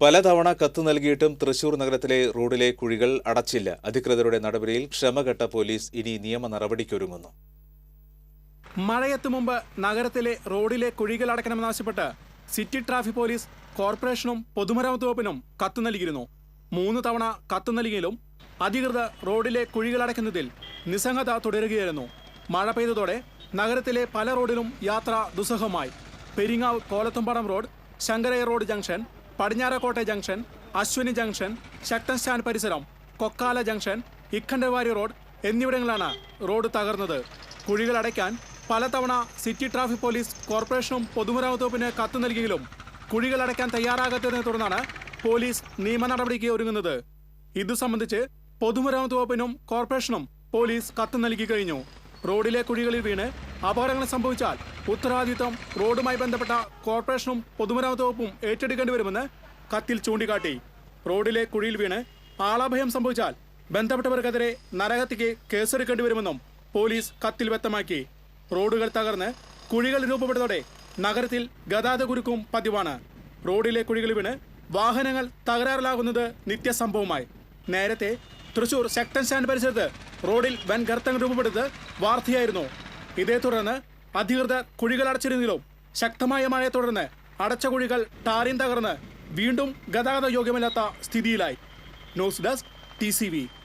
പലതവണ കത്ത് നൽകിയിട്ടും തൃശൂർ നഗരത്തിലെ റോഡിലെ കുഴികൾ അടച്ചില്ല. അധികൃതരുടെ നടപടിയിൽ ക്ഷമകെട്ട പോലീസ് ഇനി നിയമ നടപടിക്കൊരുങ്ങുന്നു. മഴയെത്തു മുമ്പ് നഗരത്തിലെ റോഡിലെ കുഴികൾ അടക്കണമെന്നാവശ്യപ്പെട്ട് സിറ്റി ട്രാഫിക് പോലീസ് കോർപ്പറേഷനും പൊതുമരാമത്ത് വകുപ്പിനും കത്ത് നൽകിയിരുന്നു. മൂന്ന് തവണ കത്ത് നൽകിയാലും അധികൃതർ റോഡിലെ കുഴികൾ അടയ്ക്കുന്നതിൽ നിസ്സംഗത തുടരുകയായിരുന്നു. മഴ പെയ്തതോടെ നഗരത്തിലെ പല റോഡിലും യാത്ര ദുസ്സഹമായി. Peringavu Kolathumpadam road Sankaraiya road junction പടിഞ്ഞാറക്കോട്ടെ junction Ashwini junction Sakthan stand പരിസരം കൊക്കാല ജംഗ്ഷൻ ഇഖണ്ഡവാരി റോഡ് എന്നിവിടങ്ങളാണ് റോഡ് തകർന്നത്. കുഴികൾ അടയ്ക്കാൻ പലതവണ സിറ്റി ട്രാഫിക് പോലീസ് കോർപ്പറേഷനും പൊതുമരാമത്ത് വകുപ്പിന് കത്ത് നൽകിയെങ്കിലും കുഴികൾ അടയ്ക്കാൻ തയ്യാറാകാത്തതിനെ തുടർന്നാണ് പോലീസ് നിയമ നടപടിക്ക് ഒരുങ്ങുന്നത്. ഇതു സംബന്ധിച്ച് പൊതുമരാമത്ത് വകുപ്പിനും കോർപ്പറേഷനും പോലീസ് കത്ത് നൽകി കഴിഞ്ഞു. റോഡിലെ കുഴികളിൽ വീണ് അപകടങ്ങൾ സംഭവിച്ചാൽ ഉത്തരവാദിത്വം റോഡുമായി ബന്ധപ്പെട്ട കോർപ്പറേഷനും പൊതുമരാമത്ത് വകുപ്പും ഏറ്റെടുക്കേണ്ടി വരുമെന്ന് കത്തിൽ ചൂണ്ടിക്കാട്ടി. റോഡിലെ കുഴിയിൽ വീണ് ആളാഭയം സംഭവിച്ചാൽ ബന്ധപ്പെട്ടവർക്കെതിരെ നരഹത്യക്ക് കേസെടുക്കേണ്ടി വരുമെന്നും പോലീസ് കത്തിൽ വ്യക്തമാക്കി. റോഡുകൾ തകർന്ന് കുഴികൾ രൂപപ്പെട്ടതോടെ നഗരത്തിൽ ഗതാഗത കുരുക്കും പതിവാണ്. റോഡിലെ കുഴികൾ വീണ് വാഹനങ്ങൾ തകരാറിലാകുന്നത് നിത്യസംഭവമായി. നേരത്തെ തൃശൂർ ശക്തൻ സ്റ്റാൻഡ് പരിസരത്ത് റോഡിൽ വൻ ഗർത്തങ്ങൾ രൂപപ്പെട്ടത് വാർത്തയായിരുന്നു. ഇതേ തുടർന്ന് അധികൃതർ കുഴികൾ അടച്ചിരുന്നെങ്കിലും ശക്തമായ മഴയെ തുടർന്ന് അടച്ച കുഴികൾ ടാറിൻ തകർന്ന് വീണ്ടും ഗതാഗത യോഗ്യമല്ലാത്ത സ്ഥിതിയിലായി. News desk T